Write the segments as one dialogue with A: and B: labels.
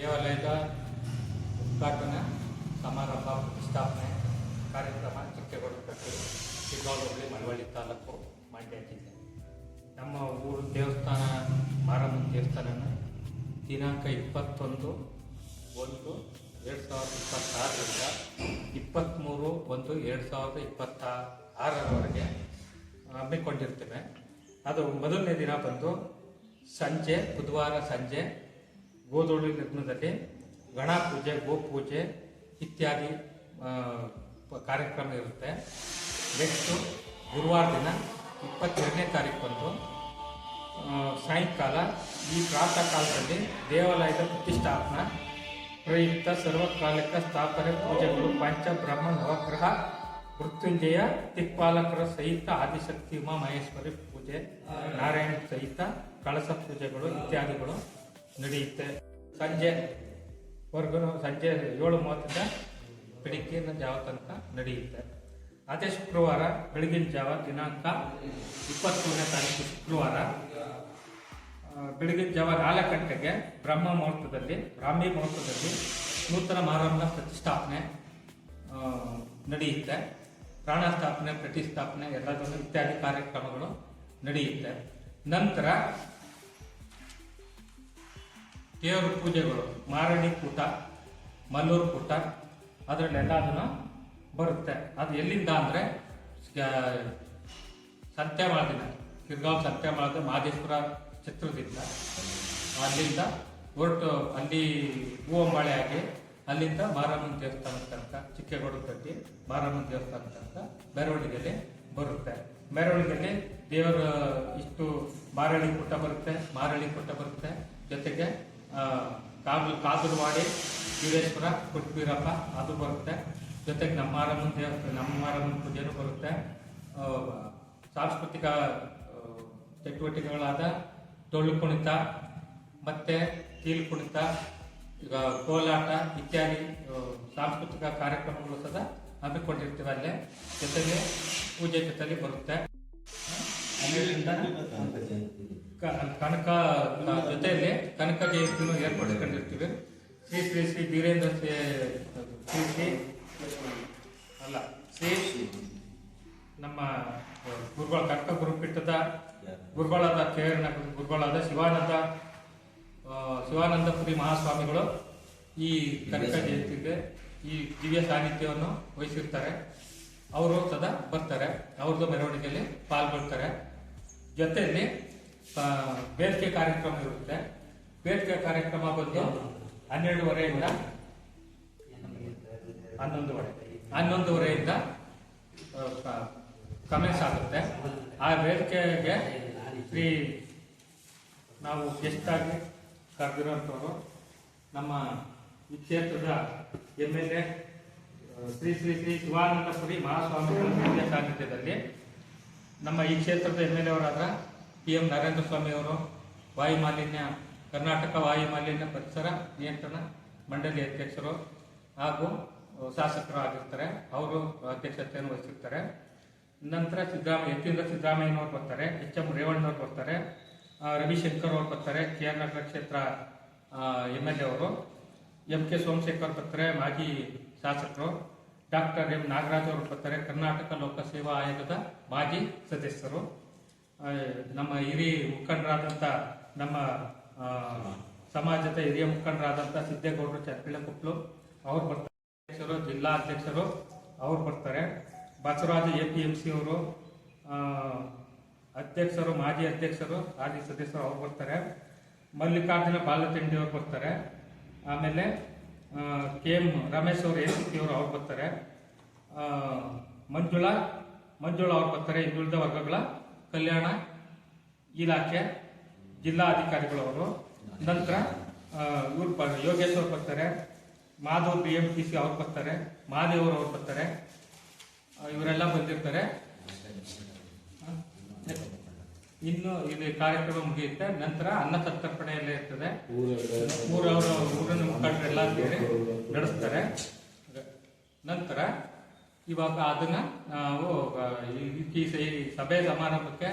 A: ದೇವಾಲಯದ ಉದ್ಘಾಟನೆ ಸಮಾರಂಭ ಪ್ರತಿಷ್ಠಾಪನೆ ಕಾರ್ಯಕ್ರಮ ಚಿಕ್ಕೇಗೌಡ ಕಟ್ಟಿ ಹೋಬಳಿ ಮಳವಳ್ಳಿ ತಾಲೂಕು ಮಂಡ್ಯ ಜಿಲ್ಲೆ. ನಮ್ಮ ಊರು ದೇವಸ್ಥಾನ, ಮಾರಮ್ಮನ ದೇವಸ್ಥಾನನ ದಿನಾಂಕ ಇಪ್ಪತ್ತೊಂದು ಒಂದು ಎರಡು ಸಾವಿರದ ಇಪ್ಪತ್ತಾರರಿಂದ ಇಪ್ಪತ್ತ್ಮೂರು ಒಂದು ಎರಡು ಸಾವಿರದ ಇಪ್ಪತ್ತ ಆರರವರೆಗೆ ಹಮ್ಮಿಕೊಂಡಿರ್ತೇವೆ. ಅದು ಮೊದಲನೇ ದಿನ ಬಂದು ಸಂಜೆ, ಬುಧವಾರ ಸಂಜೆ ಗೋಧೂಳಿ ಲಗ್ನದಲ್ಲಿ ಗಣಪೂಜೆ, ಗೋಪೂಜೆ ಇತ್ಯಾದಿ ಕಾರ್ಯಕ್ರಮ ಇರುತ್ತೆ. ನೆಕ್ಸ್ಟು ಗುರುವಾರ ದಿನ ಇಪ್ಪತ್ತೆರಡನೇ ತಾರೀಕು ಸಾಯಂಕಾಲ ಈ ಪ್ರಾತಃ ಕಾಲದಲ್ಲಿ ದೇವಾಲಯದ ಪ್ರತಿಷ್ಠಾಪನಾ, ಪ್ರಯುಕ್ತ ಸರ್ವಕಾಲಿಕ ಸ್ಥಾಪನೆ ಪೂಜೆಗಳು, ಪಂಚ ಬ್ರಹ್ಮ ನವಗ್ರಹ, ಮೃತ್ಯುಂಜಯ ತಿಕ್ಪಾಲಕರ ಸಹಿತ ಆದಿಶಕ್ತಿ ಉಮಾ ಮಹೇಶ್ವರಿ ಪೂಜೆ, ನಾರಾಯಣ ಸಹಿತ ಕಳಸ ಪೂಜೆಗಳು ಇತ್ಯಾದಿಗಳು. ನಡೆಯುತ್ತೆ. ಸಂಜೆ ವರ್ಗು ಸಂಜೆ ಏಳು ಮೂವತ್ತಿಂದ ಬೆಳಿಗ್ಗಿನ ಜಾವ ತನಕ ನಡೆಯುತ್ತೆ. ಅದೇ ಶುಕ್ರವಾರ, ಬೆಳಗಿನ ಜಾವ ದಿನಾಂಕ ಇಪ್ಪತ್ತ್ಮೂರನೇ ತಾರೀಕು ಶುಕ್ರವಾರ. ಬೆಳಗಿನ ಜಾವ ನಾಲ್ಕು ಗಂಟೆಗೆ ಬ್ರಹ್ಮ ಮುಹೂರ್ತದಲ್ಲಿ, ಬ್ರಾಹ್ಮಿ ಮುಹೂರ್ತದಲ್ಲಿ ನೂತನ ಮಾರಮ್ಮನ ಪ್ರತಿಷ್ಠಾಪನೆ ನಡೆಯುತ್ತೆ. ಪ್ರಾಣಸ್ಥಾಪನೆ, ಪ್ರತಿಷ್ಠಾಪನೆ ಎಲ್ಲದನ್ನು ಇತ್ಯಾದಿ ಕಾರ್ಯಕ್ರಮಗಳು ನಡೆಯುತ್ತೆ. ನಂತರ ದೇವರ ಪೂಜೆಗಳು, ಮಾರಣಿ ಕೂಟ, ಮಲ್ಲೂರು ಕೂಟ ಅದರಲ್ಲೆಲ್ಲದನ್ನು ಬರುತ್ತೆ. ಅದು ಎಲ್ಲಿಂದ ಅಂದರೆ ಸತ್ಯಮಾಳದಿಂದ ಸತ್ಯ ಸತ್ಯಮಾಳದ ಮಹದೇಶ್ವರ ಚಿತ್ರದಿಂದ ಅಲ್ಲಿಂದ ಹೊರಟು ಅಲ್ಲಿ ಹೂವಂಬಾಳೆ ಆಗಿ ಅಲ್ಲಿಂದ ಮಾರಮ್ಮನ ದೇವಸ್ಥಾನದ ತನಕ ಚಿಕ್ಕೇಗೌಡ ಕಟ್ಟಿ ಮಾರಮ್ಮನ ದೇವಸ್ಥಾನ ತನಕ ಮೆರವಣಿಗೆಯಲ್ಲಿ ಬರುತ್ತೆ. ಮೆರವಣಿಗೆಯಲ್ಲಿ ದೇವರ ಇಷ್ಟು ಮಾರಳಿ ಕೂಟ ಬರುತ್ತೆ, ಮಾರಳಿ ಕೂಟ ಬರುತ್ತೆ. ಜೊತೆಗೆ ಕಾಗಲ್ ಮಾಡಿ ವೀರೇಶ್ವರ ಕುಟ್ಬೀರಪ್ಪ ಅದು ಬರುತ್ತೆ. ಜೊತೆಗೆ ನಮ್ಮ ಮಾರಮ್ಮನ ದೇವಸ್ಥಾನ ನಮ್ಮ ಮಾರಮ್ಮನ ಪೂಜೆನೂ ಬರುತ್ತೆ. ಸಾಂಸ್ಕೃತಿಕ ಚಟುವಟಿಕೆಗಳಾದ ಡೊಳ್ಳು ಕುಣಿತ ಮತ್ತು ಕೀಲು ಕುಣಿತ ಈಗ ಕೋಲಾಟ ಇತ್ಯಾದಿ ಸಾಂಸ್ಕೃತಿಕ ಕಾರ್ಯಕ್ರಮಗಳು ಸದ ಹಮ್ಮಿಕೊಂಡಿರ್ತೀವಿ ಅಲ್ಲೇ. ಜೊತೆಗೆ ಪೂಜೆ ಜೊತೆಯಲ್ಲಿ ಬರುತ್ತೆ. ಅಲ್ಲಿಂದ ಕನಕ ಜೊತೆಯಲ್ಲಿ ಕನಕ ಜಯಂತಿನೂ ಏರ್ಪಡಿಸ್ಕೊಂಡಿರ್ತೀವಿ. ಶ್ರೀ ಶ್ರೀ ಶ್ರೀ ವೀರೇಂದ್ರ ಶ್ರೀ- ಶ್ರೀ ಶ್ರೀ ಅಲ್ಲ, ಶ್ರೀ ಶ್ರೀ ನಮ್ಮ ಗುರುಗಳ ಕನಕ ಗುರುಪೀಠದ ಗುರುಗಳಾದ ಕೇರಳ ಗುರುಗಳಾದ ಶಿವಾನಂದ ಶಿವಾನಂದಪುರಿ ಮಹಾಸ್ವಾಮಿಗಳು ಈ ಕನಕ ಜಯಂತಿಗೆ ಈ ದಿವ್ಯ ಸಾನ್ನಿಧ್ಯವನ್ನು ವಹಿಸಿರ್ತಾರೆ. ಅವರು ಸದಾ ಬರ್ತಾರೆ. ಅವ್ರದ್ದು ಮೆರವಣಿಗೆಯಲ್ಲಿ ಪಾಲ್ಗೊಳ್ತಾರೆ. ಜೊತೆಯಲ್ಲಿ ಬೇಸಿಗೆ ಕಾರ್ಯಕ್ರಮ ಇರುತ್ತೆ. ಬೇಸಿಗೆ ಕಾರ್ಯಕ್ರಮ ಬಂದು ಹನ್ನೆರಡುವರೆಯಿಂದ ಹನ್ನೊಂದುವರೆ. ಹನ್ನೊಂದುವರೆಯಿಂದ ಕಮೆಂಟ್ಸ್ ಆಗುತ್ತೆ. ಆ ವೇದಿಕೆಗೆ ಶ್ರೀ ನಾವು ಗೆಸ್ಟ್ ಆಗಿ ಕರೆದಿರೋಂಥವ್ರು ನಮ್ಮ ಈ ಕ್ಷೇತ್ರದ M L A Shri Shri Shri Shivanandapuri ಮಹಾಸ್ವಾಮಿಗಳ ಸಾನ್ನಿಧ್ಯದಲ್ಲಿ ನಮ್ಮ ಈ ಕ್ಷೇತ್ರದ ಎಂ ಎಲ್ ಎ ಅವರಾದ ಪಿ ಎಂ ನರೇಂದ್ರ ಸ್ವಾಮಿ ಅವರು ವಾಯು ಮಾಲಿನ್ಯ, ಕರ್ನಾಟಕ ವಾಯು ಮಾಲಿನ್ಯ ಪರಿಸರ ನಿಯಂತ್ರಣ ಮಂಡಳಿ ಅಧ್ಯಕ್ಷರು ಹಾಗೂ ಶಾಸಕರು ಆಗಿರ್ತಾರೆ ಅವರು ಅಧ್ಯಕ್ಷತೆಯನ್ನು ವಹಿಸಿರ್ತಾರೆ. ನಂತರ ಸಿದ್ದರಾಮಯ್ಯ, ಯತೀಂದ್ರ ಸಿದ್ದರಾಮಯ್ಯನವರು ಬರ್ತಾರೆ ಎಚ್ ಎಂ ರೇವಣ್ಣವ್ರು ಬರ್ತಾರೆ ರವಿಶಂಕರ್ ಅವ್ರು ಬರ್ತಾರೆ, ಕೆ ಆರ್ ನಗರ ಕ್ಷೇತ್ರ ಎಂ ಎಲ್ ಎ ಅವರು. ಎಂ ಕೆ ಸೋಮಶೇಖರ್ ಬರ್ತಾರೆ, ಮಾಜಿ ಶಾಸಕರು. ಡಾಕ್ಟರ್ ಎಂ ನಾಗರಾಜ್ ಅವರು ಬರ್ತಾರೆ, ಕರ್ನಾಟಕ ಲೋಕಸೇವಾ ಆಯೋಗದ ಮಾಜಿ ಸದಸ್ಯರು. ನಮ್ಮ ಹಿರಿಯ ಮುಖಂಡರಾದಂಥ ನಮ್ಮ ಸಮಾಜದ ಹಿರಿಯ ಮುಖಂಡರಾದಂಥ ಸಿದ್ದೇಗೌಡರು ಚರ್ಪಿಳಕೊಪ್ಲು ಅವ್ರು ಬರ್ತಾರೆ. ಜಿಲ್ಲಾ ಅಧ್ಯಕ್ಷರು, ಅವ್ರು ಬರ್ತಾರೆ. Basavaraj A P M C ಅವರು ಅಧ್ಯಕ್ಷರು, ಮಾಜಿ ಅಧ್ಯಕ್ಷರು, ಮಾಜಿ ಸದಸ್ಯರು ಅವ್ರು ಬರ್ತಾರೆ. ಮಲ್ಲಿಕಾರ್ಜುನ ಬಾಲಚಂಡಿ ಅವ್ರು ಬರ್ತಾರೆ. ಆಮೇಲೆ ಕೆ ಎಂ ರಮೇಶ್ ಅವರು ಎ ಸಿ ಅವರು, ಅವ್ರು ಬರ್ತಾರೆ. ಮಂಜುಳಾ ಮಂಜುಳಾ ಅವ್ರು ಬರ್ತಾರೆ, ಹಿಂದುಳಿದ ವರ್ಗಗಳ. ಕಲ್ಯಾಣ ಇಲಾಖೆ ಜಿಲ್ಲಾಧಿಕಾರಿಗಳವರು ನಂತರ ಇವ್ರು ಬ ಯೋಗೇಶ್ ಅವ್ರು ಬರ್ತಾರೆ, Madhav B M T C ಅವ್ರು ಬರ್ತಾರೆ ಮಹಾದೇವ್ರು ಅವ್ರು ಬರ್ತಾರೆ ಇವರೆಲ್ಲ ಬಂದಿರ್ತಾರೆ. ಇನ್ನು ಇದು ಕಾರ್ಯಕ್ರಮ ಮುಗಿಯುತ್ತೆ. ನಂತರ ಅನ್ನ ಸತ್ತರ್ಪಣೆ ಎಲ್ಲ ಇರ್ತದೆ. ಊರವರ ಊರನ್ನು ಮುಖಂಡರೆಲ್ಲ ಸೇರಿ ನಡೆಸ್ತಾರೆ. ನಂತರ ಇವಾಗ ಅದನ್ನ ನಾವು ಈ- ಸಭೆ ಸಮಾರಂಭಕ್ಕೆ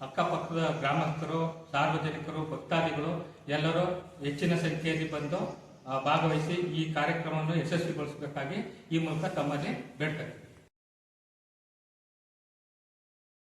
A: ಅಕ್ಕಪಕ್ಕದ ಗ್ರಾಮಸ್ಥರು, ಸಾರ್ವಜನಿಕರು, ಭಕ್ತಾದಿಗಳು ಎಲ್ಲರೂ ಹೆಚ್ಚಿನ ಸಂಖ್ಯೆಯಲ್ಲಿ ಬಂದು ಭಾಗವಹಿಸಿ ಈ ಕಾರ್ಯಕ್ರಮವನ್ನು ಯಶಸ್ವಿಗೊಳಿಸಬೇಕಾಗಿ ಈ ಮೂಲಕ ತಮ್ಮಲ್ಲಿ ಬೇಡ್ತಾರೆ